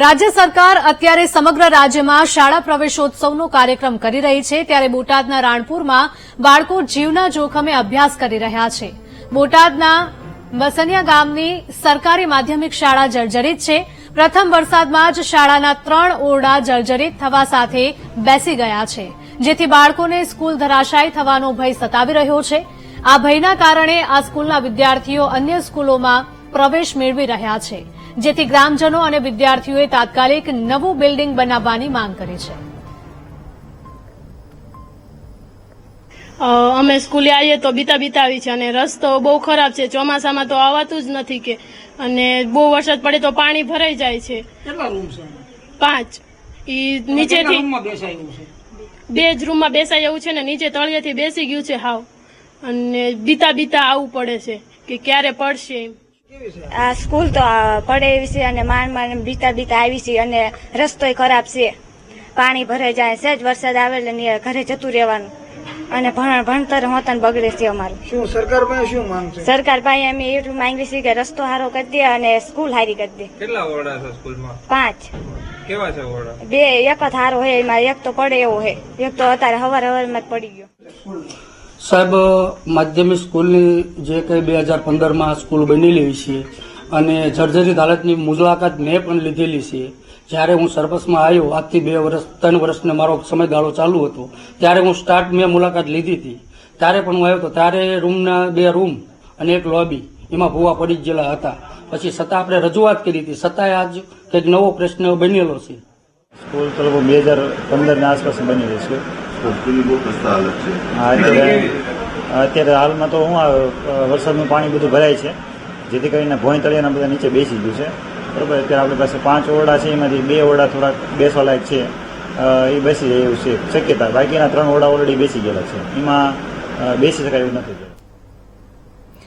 રાજ્ય સરકાર અત્યારે સમગ્ર રાજ્યમાં શાળા પ્રવેશોત્સવનો કાર્યક્રમ કરી રહી છે. ત્યારે બોટાદના રાણપુરમાં બાળકો જીવના જોખમે અભ્યાસ કરી રહ્યા છે. બોટાદના બસનિયા ગામની સરકારી માધ્યમિક શાળા જર્જરિત છે. પ્રથમ વરસાદમાં જ શાળાના ત્રણ ઓરડા જર્જરિત થવા સાથે બેસી ગયા છે. જેથી બાળકોને સ્કૂલ ધરાશાયી થવાનો ભય સતાવી રહ્યો છે. આ ભયના કારણે આ સ્કૂલના વિદ્યાર્થીઓ અન્ય સ્કૂલોમાં પ્રવેશ મેળવી રહ્યા છે. જેથી ગ્રામજનો અને વિદ્યાર્થીઓએ તાત્કાલિક નવું બિલ્ડિંગ બનાવવાની માંગ કરી છે. અમે સ્કૂલે આવીએ તો બીતા બીતા આવી છે અને રસ્તો બહુ ખરાબ છે. ચોમાસામાં તો આવતું જ નથી કે. અને બહુ વરસાદ પડે તો પાણી ભરાઈ જાય છે. કેટલા રૂમ છે પાંચ. ઈ નીચેથી રૂમમાં બેસાયું છે? બે જ રૂમમાં બેસાય એવું છે ને નીચે તળિયેથી બેસી ગયું છે હાવ. અને બીતા બીતા આવવું પડે છે કે ક્યારે પડશે એમ. આ સ્કૂલ તો પડે એવી છે અને માંડ માંડ બીતા બીતા આવી છે અને રસ્તોય ખરાબ છે. પાણી ભરાઈ જાય સહેજ વરસાદ આવે એટલે ઘરે જતું રહેવાનું. અને ભણ ભણતર હોતન બગડે છે અમારું. શું સરકાર પાસે શું માંગ છે? સરકાર પાસે અમે એટલું માંગીએ છીએ કે રસ્તો હારો કરી દે અને સ્કૂલ હારી કરી દે. કેટલા ઓરડા છે સ્કૂલમાં? પાંચ. કેવા છે ઓરડા? બે એક જ સારો હોય એમાં એક તો પડે એવો હે એક તો અત્યારે હવાર હવારમાં જ પડી ગયો. સાહેબ, માધ્યમિક સ્કૂલની જે કંઈ બે હજાર પંદરમાં સ્કૂલ બનેલી છે અને જર્જરિત હાલતની મુલાકાત મેં પણ લીધેલી છે. જ્યારે હું સરપસમાં આવ્યો, આજથી બે વર્ષ, ત્રણ વર્ષને મારો સમયગાળો ચાલુ હતો, ત્યારે હું સ્ટાર્ટ મેં મુલાકાત લીધી હતી. ત્યારે પણ હું આવ્યો હતો ત્યારે રૂમના બે રૂમ અને એક લોબી એમાં ભૂવા પડી ગયેલા હતા. પછી છતાં આપણે રજૂઆત કરી હતી. છતાંય આજ કંઈક નવો પ્રશ્ન બનેલો છે. સ્કૂલ તો બે હજાર પંદરની આસપાસ બની છે. સ્કૂલની બહુ ખસ્તા હાલત છે. અત્યારે હાલમાં તો હું વરસાદનું પાણી બધું ભરાય છે. જેથી કરીને ભોંય તળિયાના બધા નીચે બેસી ગયું છે. બરાબર અત્યારે આપણી પાસે પાંચ ઓરડા છે એમાંથી બે ઓરડા થોડાક બેસવા લાયક છે. એ બેસી જાય એવું છે શક્યતા. બાકીના ત્રણ ઓરડા ઓલરેડી બેસી ગયેલા છે. એમાં બેસી શકાય એવું નથી